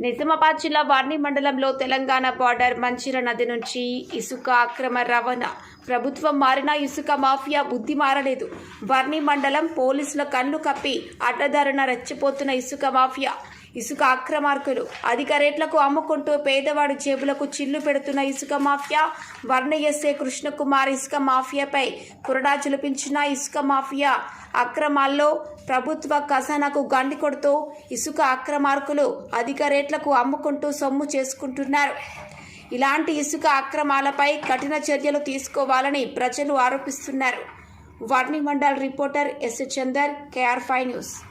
నిజామాబాద్ జిల్లా వార్ని మండలంలో తెలంగాణ బార్డర్ మంచిర నది నుంచి ఇసుక అక్రమ రవాణా. ప్రభుత్వం మారినా ఇసుక మాఫియా బుద్ధి మారలేదు. వర్ణి మండలం పోలీసుల కళ్ళు కప్పి అడ్డదారున రెచ్చిపోతున్న ఇసుక మాఫియా. ఇసుక అక్రమార్కులు. అధిక రేట్లకు అమ్ముకుంటూ పేదవాడి జేబులకు చిల్లు పెడుతున్న ఇసుక మాఫియా వర్ణ ఎస్ఏ కృష్ణకుమార్ ఇసుక మాఫియాపై కురడా చులిపించిన ఇసుక మాఫియా అక్రమాల్లో ప్రభుత్వ ఖజానాకు గండి కొడుతూ ఇసుక అక్రమార్కులు అధిక రేట్లకు అమ్ముకుంటూ సొమ్ము చేసుకుంటున్నారు. ఇలాంటి ఇసుక అక్రమాలపై కఠిన చర్యలు తీసుకోవాలని ప్రజలు ఆరోపిస్తున్నారు. Varni mandal reporter S. Chandar KR five news.